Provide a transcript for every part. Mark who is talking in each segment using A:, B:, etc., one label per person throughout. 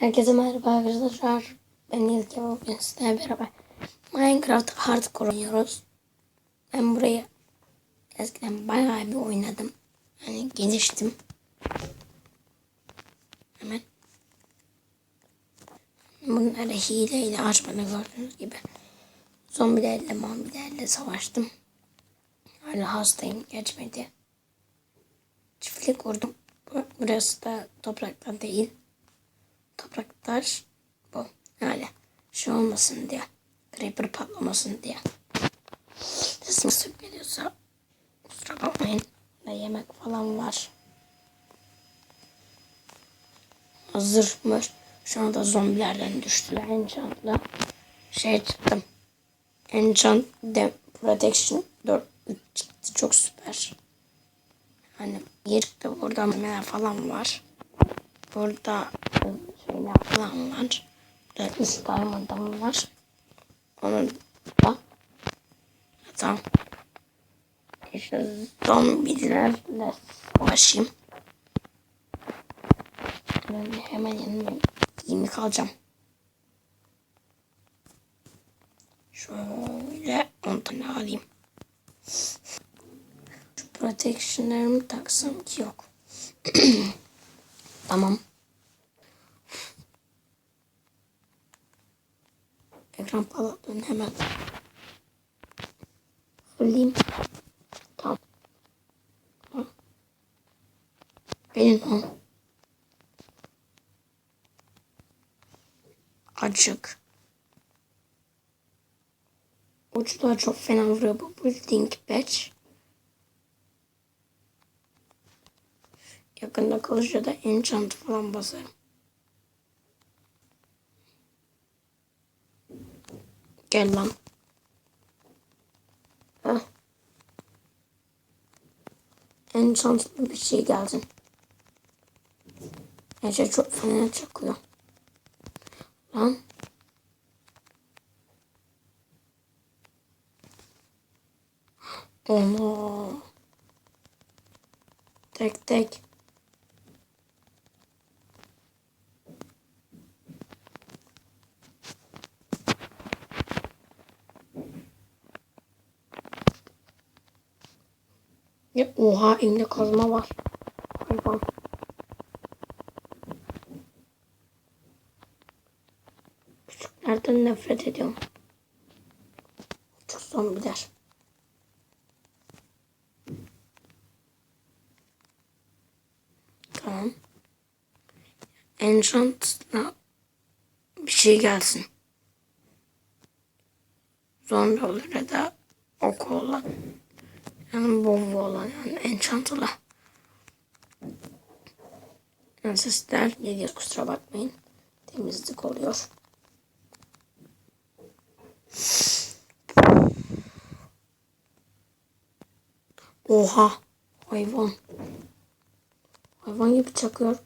A: Herkese merhaba arkadaşlar. Ben İlke bugün sizlerle beraber Minecraft Hardcore oynuyoruz. Ben burayı eskiden bayağı bir oynadım. Yani geliştim. Hemen. Bunları hileyle açmadan gördüğünüz gibi. Zombilerle mombilerle savaştım. Hala hastayım geçmedi. Çiftlik kurdum. Bu- Burası da topraktan değil topraklar bu. Yani şey olmasın diye. Creeper patlamasın diye. Sesim sık geliyorsa kusura bakmayın. Da yemek falan var. Hazır mı? Şu anda zombilerden düştüler enchantla. Şey çıktım. Enchant de Protection 4 3 çıktı. Çok süper. Hani bir çıktı burada memeler falan var. Burada şeyler falan var. Burada üç diamond'ım var. Onun da tamam. İşte zombilerle savaşayım. Ben hemen yanına giyimi kalacağım. Şöyle 10 tane alayım. Şu protection'larımı taksam ki yok. Tamam. Ekran palatlığını hemen fulleyim. Tamam. Benim o. Açık. Uçlar çok fena vuruyor bu building patch. Yakında kalınca da enchant falan basarım. Gel lan. Heh. Enchantlı bir şey gelsin. Her çok fena çakıyor. Lan. Onu. Tek tek. Ya, oha elimde kazma var. Hayvan. Küçüklerden nefret ediyorum. Çok zombiler. Tamam. Enchant'la bir şey gelsin. Zombi olur ya da ok olan. Yani bomba olan yani enchant'la. Yani sesler geliyor kusura bakmayın. Temizlik oluyor. Oha. Hayvan. Hayvan gibi çakıyor.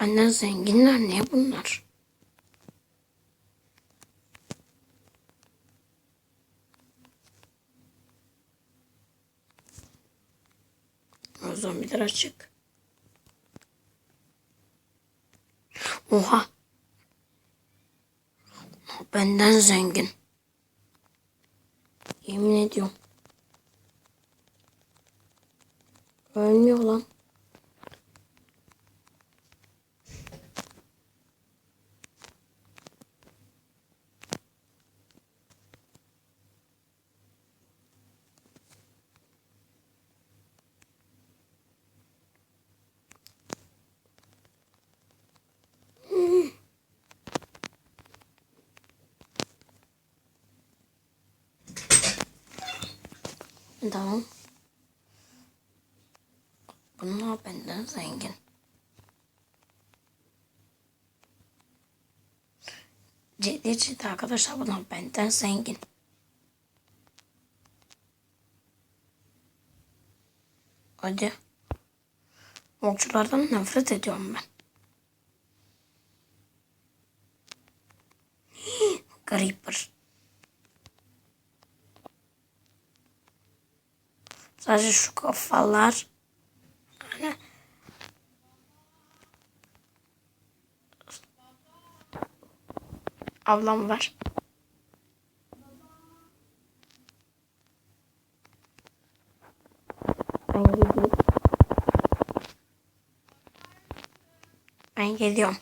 A: Benden zenginler ne bunlar? Zombiler açık. Oha. Benden zengin. Yemin ediyorum. Ölmüyor lan. Tamam. Bunlar benden zengin. Ciddi ciddi arkadaşlar bunlar benden zengin. Hadi. Okçulardan nefret ediyorum ben. Creeper. Sadece şu kafalar. Böyle. Ablam var. Ben geliyorum. Ben geliyorum.